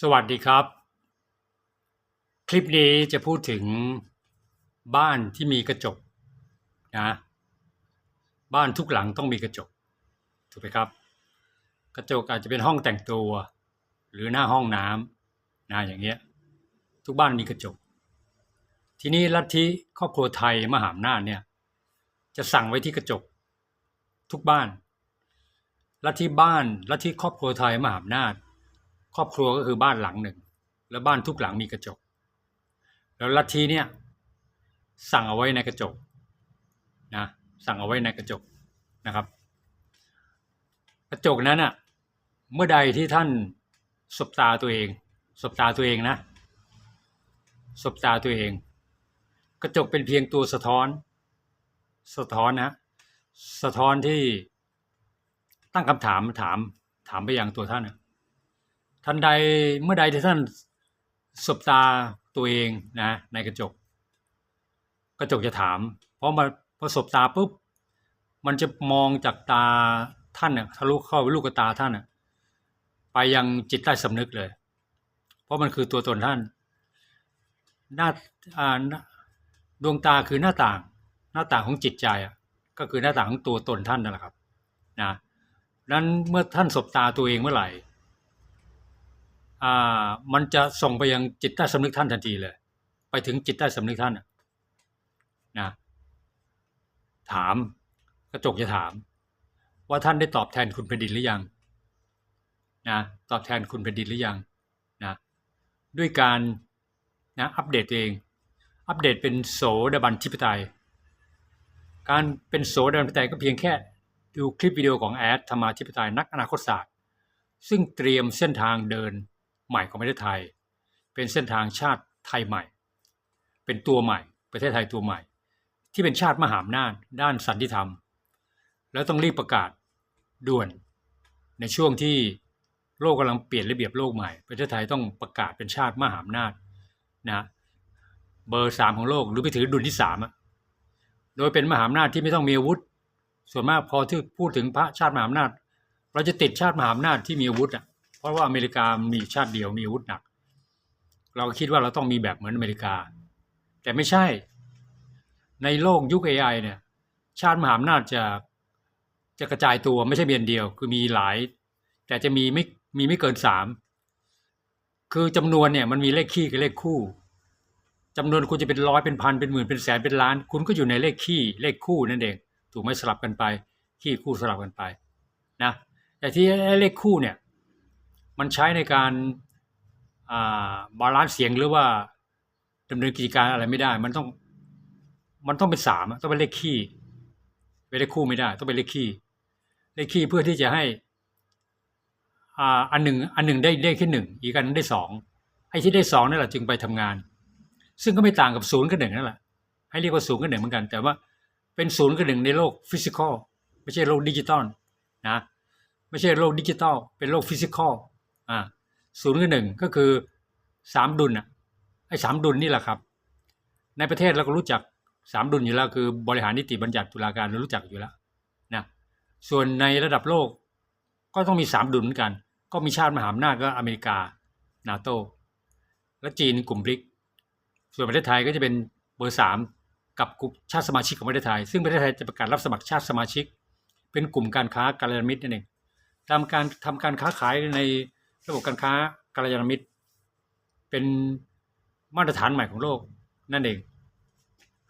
สวัสดีครับ คลิปนี้จะพูดถึงบ้านที่มีกระจกนะบ้านทุกหลังต้องมีกระจก ถูกไหมครับ กระจกอาจจะเป็นห้องแต่งตัว หรือหน้าห้องน้ำนะอย่างเงี้ยทุกบ้านมีกระจก ทีนี้ลัทธิครอบครัวไทยมหาอำนาจเนี่ยจะสั่งไว้ที่กระจก ทุกบ้านลัทธิบ้านลัทธิครอบครัวไทยมหาอำนาจ ครอบครัวก็คือบ้านหลังหนึ่ง แล้วบ้านทุกหลังมีกระจก แล้วลัทธิเนี่ยสั่งเอาไว้ในกระจกนะสั่งเอาไว้ในกระจกนะครับ กระจกนั้นอะเมื่อใดที่ท่านสบตาตัวเองสบตาตัวเองนะสบตาตัวเอง กระจกเป็นเพียงตัวสะท้อน สะท้อนนะสะท้อนที่ตั้งคำถามถามถามไปยังตัวท่านนะ ทันใดเมื่อใดที่ท่านสบตาตัวเองนะในกระจก กระจกจะถาม เพราะมันพอสบตาปุ๊บมันจะมองจากตาท่านเนี่ยทะลุเข้าไปลูกตาท่านน่ะไปยังจิตใต้สำนึกเลย เพราะมันคือตัวตนท่าน หน้าอ่าดวงตาคือหน้าต่าง หน้าต่างของจิตใจอะก็คือหน้าต่างของตัวตนท่านนั่นแหละครับนะนั้นเมื่อท่านสบตาตัวเองเมื่อไหร่ มันจะส่งไปยังจิตใต้สำนึกท่านทันทีเลย ไปถึงจิตใต้สำนึกท่านนะถามกระจกจะถาม ว่าท่านได้ตอบแทนคุณแผ่นดินหรือยังนะตอบแทนคุณแผ่นดินหรือยังนะด้วยการนะอัปเดตเอง อัปเดตเป็นโสดาบันทิปไตย การเป็นโสดาบันทิปไตยก็เพียงแค่ดูคลิปวิดีโอของแอดธรรมาธิปไตยนักอนาคตศาสตร์ ซึ่งเตรียมเส้นทางเดิน ใหม่ของประเทศไทย เป็นเส้นทางชาติไทยใหม่ เป็นตัวใหม่ ประเทศไทยตัวใหม่ ที่เป็นชาติมหาอำนาจด้านสันติธรรม แล้วต้องรีบประกาศด่วน ในช่วงที่โลกกำลังเปลี่ยนระเบียบโลกใหม่ ประเทศไทยต้องประกาศเป็นชาติมหาอำนาจนะเบอร์สามของโลกหรือไปถือดุลที่สามอะโดยเป็นมหาอำนาจที่ไม่ต้องมีอาวุธ ส่วนมากพอที่พูดถึงพระชาติมหาอำนาจ เราจะติดชาติมหาอำนาจที่มีอาวุธอะ ราะว่าอเมริกามีชาติเดียวมีอาวุธหนัก เราคิดว่าเราต้องมีแบบเหมือนอเมริกา แต่ไม่ใช่ ในโลกยุค AI เนี่ย ชาติมหาอำนาจจะจะกระจายตัวไม่ใช่เบียนเดียว คือมีหลาย แต่จะมีไม่มีไม่เกินสามคือจำนวนเนี่ยมันมีเลขคี่กับเลขคู่จำนวนคุณจะเป็นร้อยเป็นพันเป็นหมื่นเป็นแสนเป็นล้าน คุณก็อยู่ในเลขคี่เลขคู่นั่นเอง ถูกไหมสลับกันไป คี่คู่สลับกันไปนะแต่ที่เลขคู่เนี่ย มันใช้ในการาบาลานซ์เสียงหรือว่าดำเนินกิจการอะไรไม่ได้ มันต้อง มันต้องเป็นสามต้องเป็นเลขคี่เป็นเลขคู่ไม่ได้ ต้องเป็นเลขคี่เลขคี่เพื่อที่จะให้อ่าอันหนึ่งอันหนึ่งได้เลขที่หนึ่งอีกอันหนึงได้สองไอ้ที่ได้สองนั่นแหละจึงไปทำงาน ซึ่งก็ไม่ต่างกับศูนย์กับหนึ่งนั่นแหละให้เรียกว่าศูนย์กับหนึ่งเหมือนกัน แต่ว่าเป็นศูนย์กับหนึ่งในโลกฟิสิกอลไม่ใช่โลกดิจิตอลนะไม่ใช่โลกดิจิตอลเป็นโลกฟิสิกอล อ่าศูนย์กับหนึ่งก็คือสามดุลอะไอ้สามดุลนี่แหละครับ ในประเทศเราก็รู้จักสามดุลอยู่แล้วคือบริหารนิติบัญญัติตุลาการเรารู้จักอยู่แล้วนะส่วนในระดับโลกก็ต้องมีสามดุลเหมือนกัน ก็มีชาติมหาอำนาจก็อเมริกานาโตและจีนกลุ่มบริก ส่วนประเทศไทยก็จะเป็นเบอร์สามกับกลุ่มชาติสมาชิกของประเทศไทย ซึ่งประเทศไทยจะประกาศรับสมัครชาติสมาชิก เป็นกลุ่มการค้าการยานมิตรนั่นเองทำการทำการค้าขายใน ระบบการค้าการยานมิตร เป็นมาตรฐานใหม่ของโลกนั่นเอง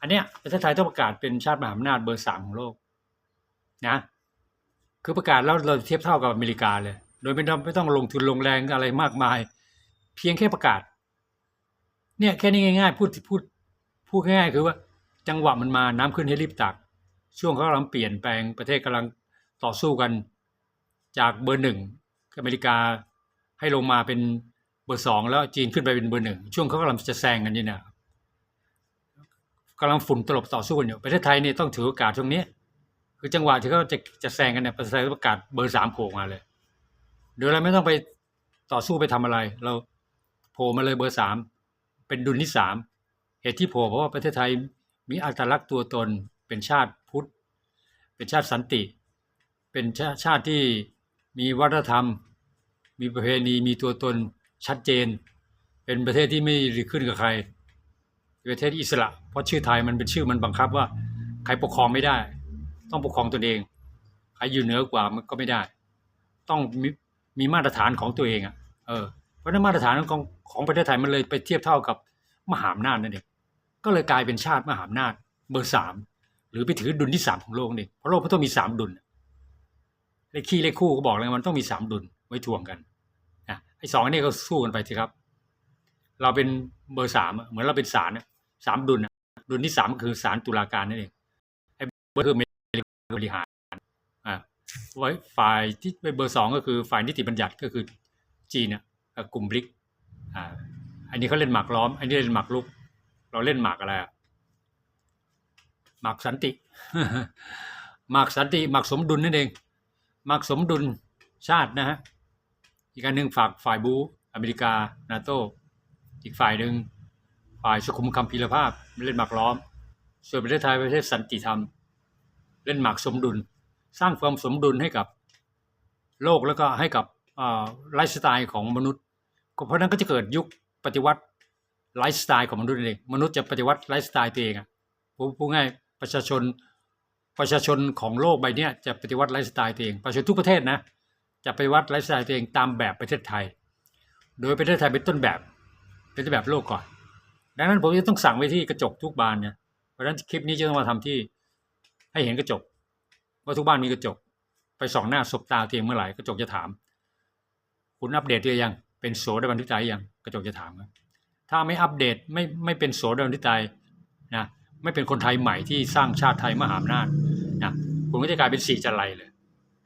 อันเนี้ยประเทศไทยต้องประกาศเป็นชาติมหาอำนาจเบอร์สามของโลกนะคือประกาศแล้วเราเทียบเท่ากับอเมริกาเลย โดยไม่ต้องไม่ต้องลงทุนลงแรงอะไรมากมาย เพียงแค่ประกาศ เนี่ยแค่นี้ง่าย ๆ พูดพูดพูดง่ายๆคือว่าจังหวะมันมาน้ำขึ้นให้รีบตัก ช่วงเขากำลังเปลี่ยนแปลงประเทศกำลังต่อสู้กัน จากเบอร์หนึ่งอเมริกา ให้ลงมาเป็นเบอร์สองแล้วจีนขึ้นไปเป็นเบอร์หนึ่งช่วงเขากำลังจะแซงกันนี่นะกำลังฝุ่นตลบต่อสู้กันอยู่ประเทศไทยเนี่ยต้องถือโอกาสตรงนี้ คือจังหวะที่เขาจะจะแซงกันเนี่ยประเทศไทยประกาศเบอร์สามโผล่มาเลยโดยเราไม่ต้องไปต่อสู้ไปทำอะไร เราโผล่มาเลยเบอร์สามเป็นดุลที่สามเหตุที่โผล่เพราะว่าประเทศไทยมีอัตลักษณ์ตัวตนเป็นชาติพุทธ เป็นชาติสันติ เป็นชาชาติที่มีวัฒนธรรม มีประเพณีมีตัวตนชัดเจน เป็นประเทศที่ไม่ขึ้นกับใคร ประเทศอิสระ เพราะชื่อไทยมันเป็นชื่อมันบังคับว่า ใครปกครองไม่ได้ ต้องปกครองตนเอง ใครอยู่เหนือกว่ามันก็ไม่ได้ ต้องมีมีมาตรฐานของตัวเองอะเออเพราะฉะนั้นมาตรฐานของของประเทศไทยมันเลยไปเทียบเท่ากับมหาอำนาจนั่นเองก็เลยกลายเป็นชาติมหาอำนาจเบอร์สามหรือไปถือดุลที่สามของโลกนี่เพราะโลกมันต้องมีสามดุลเลขคี่เลขคู่ก็บอกเลยมันต้องมีสามดุล ไว้ทวงกันนะไอ้สองอันนี้ก็สู้กันไปสิครับ เราเป็นเบอร์สามเหมือนเราเป็นศาลสามดุลอะดุลที่สามก็คือศาลตุลาการนั่นเองไอ้เบอร์คือบริหารอ่าไว้ฝ่ายที่เป็นเบอร์สองก็คือฝ่ายนิติบัญญัติก็คือจีนเนี่ยเอ่อกลุ่มบริกอ่าอันนี้เขาเล่นหมากล้อม อันนี้เล่นหมากรุก เราเล่นหมากอะไรอะหมากสันติหมากสันติหมากสมดุลนั่นเองหมากสมดุลชาตินะฮะ อีกอันหนึ่งฝากฝ่ายบูอเมริกา นาโต อีกฝ่ายหนึ่งฝ่ายสุขุมคำพีรภาพเล่นหมากล้อม ส่วนประเทศไทยประเทศสันติธรรม เล่นหมากสมดุล สร้างความสมดุลให้กับโลกแล้วก็ให้กับไลฟ์สไตล์ของมนุษย์ เพราะนั้นก็จะเกิดยุคปฏิวัติไลฟ์สไตล์ของมนุษย์เองมนุษย์จะปฏิวัติไลฟ์สไตล์ตัวเองอะพูดง่ายประชาชนประชาชนของโลกใบนี้จะปฏิวัติไลฟ์สไตล์ตัวเองประชาชนทุกประเทศนะ จะไปวัติไลฟ์สไตล์ตัวเองตามแบบประเทศไทย โดยประเทศไทยเป็นต้นแบบ เป็นต้นแบบโลกก่อน ดังนั้นผมจะต้องสั่งไว้ที่กระจกทุกบานเนี่ย เพราะฉะนั้นคลิปนี้จะต้องมาทำที่ให้เห็นกระจก ว่าทุกบ้านมีกระจก ไปส่องหน้าสบตาตัวเองเมื่อไหร่กระจกจะถาม คุณอัปเดตตัวยัง เป็นโสดาบันทิตายยังกระจกจะถามครับถ้าไม่อัปเดตไม่ไม่เป็นโสดาบันทิตายนะไม่เป็นคนไทยใหม่ที่สร้างชาติไทยมหาอำนาจนะคุณก็จะกลายเป็นสี่จันไรเลย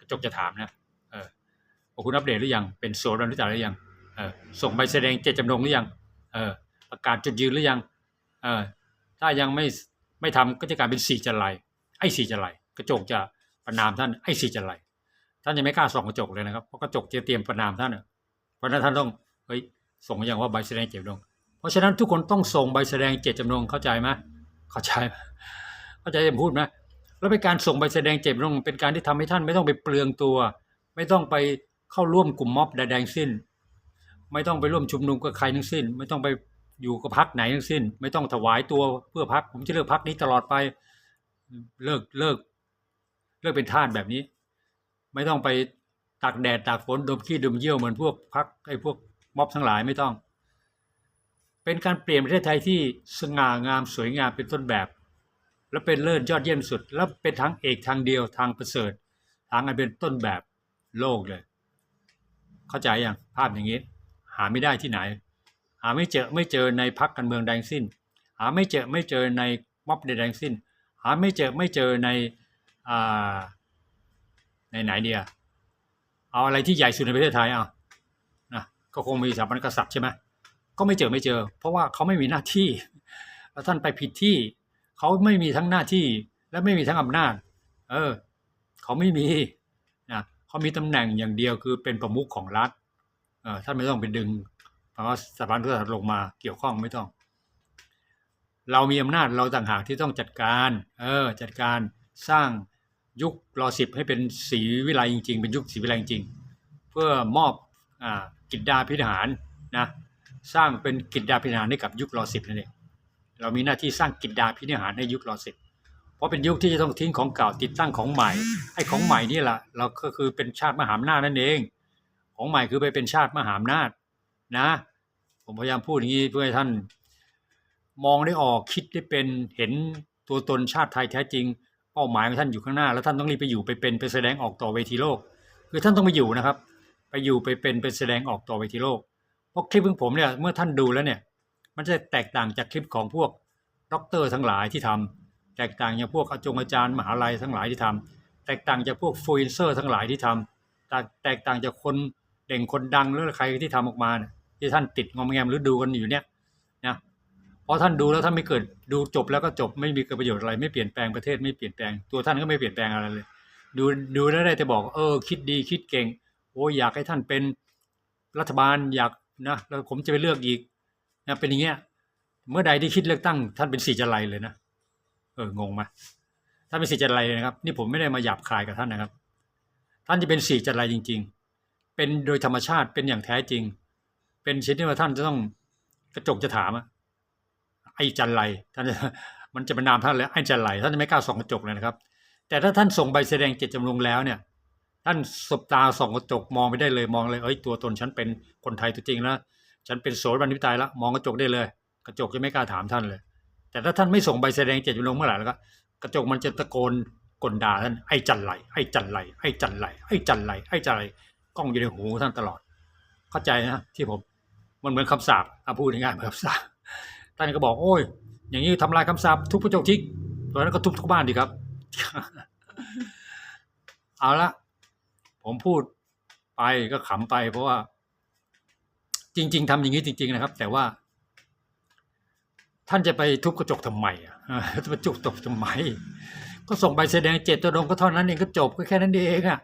กระจกจะถามนะ คุณอัปเดตหรือยัง เป็นโสดาบันทิตายหรือยังเออส่งใบแสดงเจตจำนงหรือยังเออประกาศจุดยืนหรือยังเออถ้ายังไม่ไม่ทำก็จะกลายเป็นสี่จันไรไอ้สี่จันไรกระจกจะประนามท่านไอ้สี่จันไรท่านยังไม่กล้าส่องกระจกเลยนะครับเพราะกระจกจะเตรียมประนามท่านเพราะนั้นท่านต้องเฮ้ยส่งอย่างว่าใบแสดงเจตจำนงเพราะฉะนั้นทุกคนต้องส่งใบแสดงเจตจำนงเข้าใจไหมเข้าใจไหมเข้าใจที่ผมพูดไหมแล้วเป็นการส่งใบแสดงเจตจำนงเป็นการที่ทำให้ท่านไม่ต้องไปเปลืองตัว ไม่ต้องไป เข้าร่วมกลุ่มม็อบใดๆสิ้น ไม่ต้องไปร่วมชุมนุมกับใครทั้งสิ้น ไม่ต้องไปอยู่กับพรรคไหนทั้งสิ้น ไม่ต้องถวายตัวเพื่อพรรคผมจะเลือกพรรคนี้ตลอดไป เลิกเลิก เลิกเป็นทาสแบบนี้ ไม่ต้องไปตากแดดตากฝนดมขี้ดมเยี่ยวเหมือนพวกพักไอ้พวกม็อบทั้งหลายไม่ต้อง เป็นการเปลี่ยนประเทศไทยที่สง่างามสวยงามเป็นต้นแบบ และเป็นเลิศยอดเยี่ยมสุด และเป็นทางเอกทางเดียวทางประเสริฐทางอันเป็นต้นแบบโลกเลย เข้าใจยังภาพอย่างนี้ หาไม่ได้ที่ไหน หาไม่เจอไม่เจอในพักการเมืองใดงสิ้น หาไม่เจอไม่เจอในม็อบใดๆทั้งสิ้น หาไม่เจอไม่เจอในอ่าในไหนเดียเอาอะไรที่ใหญ่สุดในประเทศไทยเอานะก็คงมีสถาบันกษัตริย์ใช่ไหมก็ไม่เจอไม่เจอ เพราะว่าเขาไม่มีหน้าที่แล้วท่านไปผิดที่ เขาไม่มีทั้งหน้าที่และไม่มีทั้งอำนาจ เออ เขาไม่มี เขามีตำแหน่งอย่างเดียวคือเป็นประมุขของรัฐท่านไม่ต้องไปดึงเพราะว่าสถาบันกษัตริย์ลงมาเกี่ยวข้องไม่ต้อง เรามีอำนาจเราต่างหากที่ต้องจัดการเออจัดการสร้างยุครอสิบให้เป็นสีวิไลจริง ๆ เป็นยุคสีวิไลจริงๆเพื่อมอบอ่ากิจดาพิหารนะสร้างเป็นกิจดาพิหารให้กับยุครอสิบนั่นเองเรามีหน้าที่สร้างกิจดาพิหารในยุครอสิบ เพราะเป็นยุคที่จะต้องทิ้งของเก่าติดตั้งของใหม่ไอ้ของใหม่นี่แหละเราก็คือเป็นชาติมหาอำนาจนั่นเอง ของใหม่คือไปเป็นชาติมหาอำนาจนะ ผมพยายามพูดอย่างนี้เพื่อให้ท่าน มองได้ออกคิดได้เป็นเห็นตัวตนชาติไทยแท้จริง เป้าหมายของท่านอยู่ข้างหน้า แล้วท่านต้องรีบไปอยู่ไปเป็นไปแสดงออกต่อเวทีโลก คือท่านต้องไปอยู่นะครับ ไปอยู่ไปเป็นไปแสดงออกต่อเวทีโลกเพราะคลิปของผมเนี่ยเมื่อท่านดูแล้วเนี่ย มันจะแตกต่างจากคลิปของพวกด็อกเตอร์ทั้งหลายที่ทำ แตกต่างจากพวกอาจงอาจารย์มหาลัยทั้งหลายที่ทำแตกต่างจากพวกฟลูอินเซอร์ทั้งหลายที่ทำแตกแตกต่างจากคนเด่งคนดังหรือใครที่ทำออกมาเนี่ยที่ท่านติดงอมแงมหรือดูกันอยู่เนี่ยนะเพราะท่านดูแล้วท่านไม่เกิดดูจบแล้วก็จบไม่มีประโยชน์อะไร ไม่เปลี่ยนแปลงประเทศไม่เปลี่ยนแปลงตัวท่านก็ไม่เปลี่ยนแปลงอะไรเลย ดูดูแล้วได้แต่บอกเออ คิดดีคิดเก่ง โอ้อยากให้ท่านเป็นรัฐบาลอยากนะแล้วผมจะไปเลือกอีกนะเป็นอย่างเงี้ยเมื่อใดที่คิดเลือกตั้ง ท่านเป็นสีจันไรเลยนะ เอองงไหมท่านเป็นสีจันไรเลยนะครับ นี่ผมไม่ได้มาหยาบคายกับท่านนะครับ ท่านจะเป็นสีจันไรจริง ๆ เป็นโดยธรรมชาติเป็นอย่างแท้จริง เป็นชิ้นที่ว่าท่านจะต้องกระจกจะถามอะไอ้จันไรท่านจะมันจะเป็นนามท่านเลยไอ้จันไรท่านจะไม่กล้าส่องกระจกเลยนะครับ แต่ถ้าท่านส่งใบแสดงเจตจำนงแล้วเนี่ย ท่านสบตาส่องกระจกมองไปได้เลยมองเลยเอ้ยตัวตนฉันเป็นคนไทยตัวจริงแล้วฉันเป็นโสดบันทิตายแล้วมองกระจกได้เลย กระจกจะไม่กล้าถามท่านเลย แต่ถ้าท่านไม่ส่งใบแสดงเจตจำนงเมื่อไหร่แล้วก็กระจกมันจะตะโกนกลด่าท่านไอ้จันไรไอ้จันไรไอ้จันไรไอ้จันไรไอ้จันไรกล้องอยู่ในหูท่านตลอด เข้าใจนะที่ผมมันเหมือนคำสาปอะพูดง่ายๆเหมือนคำสาปท่านก็บอกโอ้ย อย่างนี้ทำลายคำสาปทุบกระจกทิ้งตอนนั้นก็ทุบทุกบ้านดีครับ เอาละผมพูดไปก็ขำไป เพราะว่า จริง ๆทำอย่างนี้จริง ๆ นะครับ แต่ว่า ท่านจะไปทุบกระจกทำไมอะจะไปจุกตกทำไม ก็ส่งใบแสดงเจตจำนงก็เท่านั้นเองก็จบก็แค่นั้นเองอะ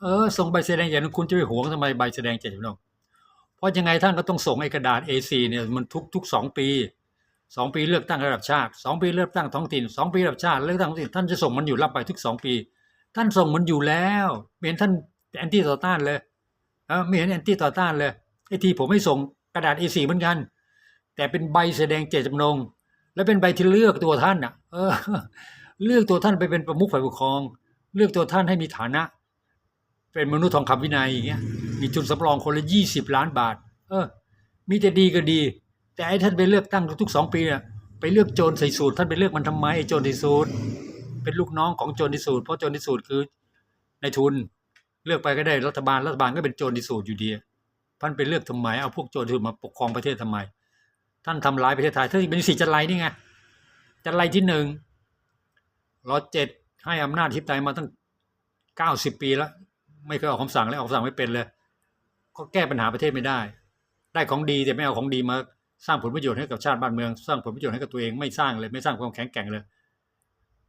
เออ ส่งใบแสดงอย่างนั้นคุณจะไปหวงทำไมใบแสดงเจตจำนงเพราะยังไงท่านก็ต้องส่งไอ้กระดาษ A4 เนี่ยมันทุกทุกสองปีสองปีเลือกตั้งระดับชาติสองปีเลือกตั้งท้องถิ่นสองปีระดับชาติเลือกตั้งท้องถิ่นท่านจะส่งมันอยู่รับไปทุกสองปี ท่านส่งมันอยู่แล้วไม่เห็นท่านแอนตี้ต่อต้านเลยเออไม่เห็นแอนตี้ต่อต้านเลยไอ้ที่ผมไม่ส่งกระดาษ A4 เหมือนกัน แต่เป็นใบแสดงเจตจำนง และเป็นใบที่เลือกตัวท่านอะ เออ เลือกตัวท่านไปเป็นประมุขฝ่ายปกครอง เลือกตัวท่านให้มีฐานะ เป็นมนุษย์ทองคำวินัยอย่างเงี้ยมีทุนสำรองคนละยี่สิบล้านบาท เออ มีแต่ดีก็ดี แต่ไอ้ท่านไปเลือกตั้งทุกๆสองปีอะไปเลือกโจรใส่สูตร ท่านไปเลือกมันทำไมไอ้โจรใส่สูตร เป็นลูกน้องของโจรใส่สูตรเพราะโจรใส่สูตรคือในทุนเลือกไปก็ได้รัฐบาลรัฐบาลก็เป็นโจรใส่สูตรอยู่ดีท่านไปเลือกทำไมเอาพวกโจรใส่สูตรมาปกครองประเทศทำไม ท่านทำร้ายประเทศไทยท่านเป็นสี่จันไรนี่ไงจันไรที่หนึ่งร้อยเจ็ดให้อำนาจทิพย์ไทยมาตั้งเก้าสิบปีแล้ว ไม่เคยออกคำสั่งเลยออกคำสั่งไม่เป็นเลย ก็แก้ปัญหาประเทศไม่ได้ ได้ของดีแต่ไม่เอาของดีมาสร้างผลประโยชน์ให้กับชาติบ้านเมือง สร้างผลประโยชน์ให้กับตัวเองไม่สร้างเลยไม่สร้างความแข็งแกร่งเลย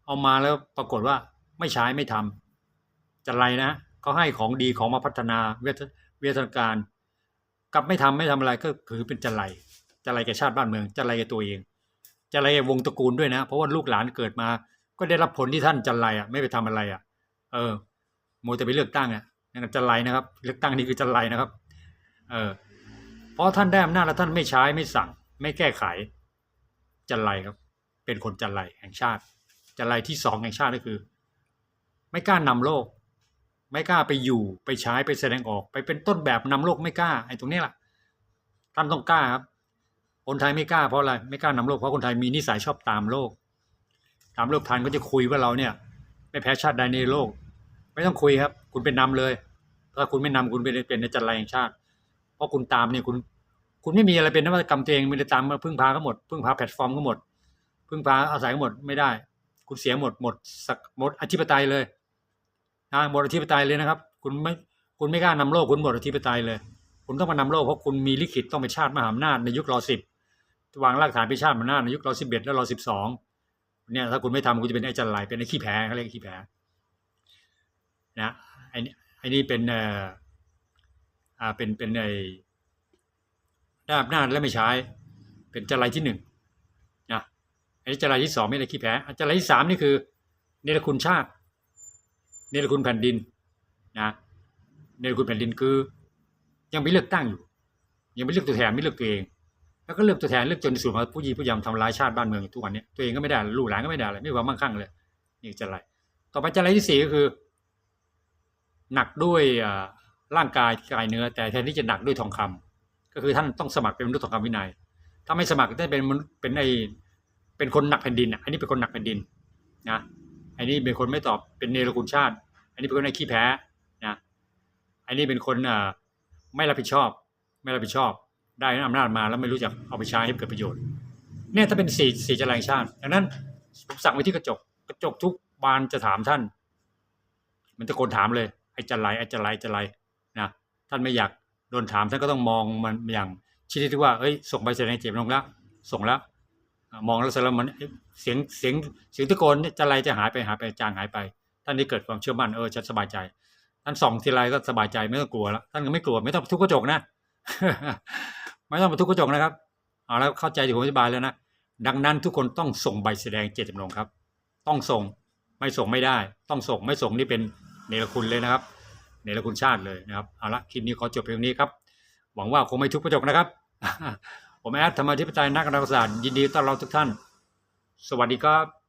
เอามาแล้วปรากฏว่าไม่ใช้ไม่ทำจันไรนะเขาให้ของดีของมาพัฒนาเวทเวทนาการกลับไม่ทำไม่ทำอะไรก็คือเป็นจันไร จะอะไรแก่ชาติบ้านเมือง จะอะไรแก่ตัวเอง จะอะไรแก่วงตระกูลด้วยนะ เพราะว่าลูกหลานเกิดมา ก็ได้รับผลที่ท่านจันไรอะ ไม่ไปทำอะไรอะ เออโมวแต่ไปเลือกตั้งอะนั่นจันไรนะครับ เลือกตั้งนี่คือจันไรนะครับ เออ เพราะท่านได้อำนาจแล้วท่านไม่ใช้ไม่สั่ง ไม่แก้ไข จันไรครับ เป็นคนจันไรแห่งชาติ จันไรที่สองแห่งชาติก็คือ ไม่กล้านำโลก ไม่กล้าไปอยู่ไปใช้ไปแสดงออก ไปเป็นต้นแบบนำโลกไม่กล้าไอ้ตรงนี้แหละท่านต้องกล้าครับ คนไทยไม่กล้าเพราะอะไรไม่กล้านำโลกเพราะคนไทยมีนิสัยชอบตามโลก ตามโลกทันก็จะคุยว่าเราเนี่ย ไม่แพ้ชาติใดในโลก ไม่ต้องคุยครับ คุณเป็นนำเลยถ้าคุณไม่นำคุณเป็นเป็นในจันไรแห่งชาติ เพราะคุณตามเนี่ยคุณ คุณไม่มีอะไรเป็นนวัตกรรมตัวเองมีแต่ตามพึ่งพาก็หมดพึ่งพาแพลตฟอร์มก็หมด พึ่งพาอาศัยก็หมดไม่ได้ คุณเสียหมดหมดสักหมดอธิปไตยเลยนะหมดอธิปไตยเลยนะครับ คุณไม่คุณไม่กล้านำโลกคุณหมดอธิปไตยเลย คุณต้องมานำโลกเพราะคุณมีลิขิตต้องเป็นชาติมหาอำนาจในยุครอสิบ วางรากฐานเป็นชาติมาอำนาจในยุครอสิบเอ็ดและรอสิบสองเนี่ยถ้าคุณไม่ทำคุณจะเป็นไอ้จันไรเป็นไอ้ขี้แพ้เขาเรียกขี้แพ้นะไอ้นี่ไอ้นี่เป็นเอ่ออ่าเป็นเป็นไอ้ได้อำนาจและไม่ใช้ เป็นจันไรที่หนึ่งนะไอ้จันไรที่สองไม่ได้ขี้แพ้จันไรที่สามนี่คือเนรคุณชาติเนรคุณแผ่นดินนะเนรคุณแผ่นดินคือ ยังไม่เลือกตั้งอยู่ ยังไม่เลือกตัวแทนไม่เลือกตัวเอง แล้วก็เลือกตัวแทนเลือกจนสุดมาผู้ยีผู้ยำทำร้ายชาติบ้านเมืองอยู่ทุกวันนี้ตัวเองก็ไม่ได้ลูกหลานก็ไม่ได้อะไรไม่มีความมั่งคั่งเลยนี่จะไรต่อไปจะไรที่สี่ก็คือ หนักด้วยร่างกายกายเนื้อ แต่แทนที่จะหนักด้วยทองคำก็คือท่านต้องสมัครเป็นมนุษย์ทองคำวินัย ถ้าไม่สมัครได้เป็นมนุษย์เป็นไอเป็นคนหนักแผ่นดินอันนี้เป็นคนหนักแผ่นดินนะอันนี้เป็นคนไม่ตอบเป็นเนรคุณชาติ อันนี้เป็นคนในขี้แพ้นะอันนี้เป็นคนไม่รับผิดชอบ ไม่รับผิดชอบ ได้อำนาจมาแล้วไม่รู้จักเอาไปใช้ให้เกิดประโยชน์เนี่ยถ้าเป็นสี่สี่จรายชาติดังนั้นผมสั่งไว้ที่กระจก กระจกทุกบานจะถามท่าน มันตะโกนถามเลยไอ้จันไรไอ้จันไรจันไรนะท่านไม่อยากโดนถามท่านก็ต้องมองมันอย่างชี้ที่ว่าเอ้ยส่งใบแสดงเจ็บลงแล้วส่งแล้วมองแล้วเสร็จแล้วมันเสียงเสียงเสียงตะโกนนี่จะไรจะหายไปหายไปจางหายไป ท่านนี้เกิดความเชื่อมั่นเออฉันสบายใจ ท่านส่องทีไรก็สบายใจไม่ต้องกลัวแล้วท่านก็ไม่กลัวไม่ต้องทุบกระจกนะ ไม่ต้องมาทุบกระจกนะครับ เอาแล้วเข้าใจที่ผมอธิบายแล้วนะ ดังนั้นทุกคนต้องส่งใบแสดงเจตจำนงครับ ต้องส่ง ไม่ส่งไม่ได้ ต้องส่ง ไม่ส่งนี่เป็นเนรคุณเลยนะครับ เนรคุณชาติเลยนะครับ เอาละคลิปนี้ขอจบเพียงนี้ครับ หวังว่าคงไม่ทุกกระจกนะครับ ผมแอดธรรมธิปไตยนักการศาสตร์ยินดีต้อนรับทุกท่าน สวัสดีครับ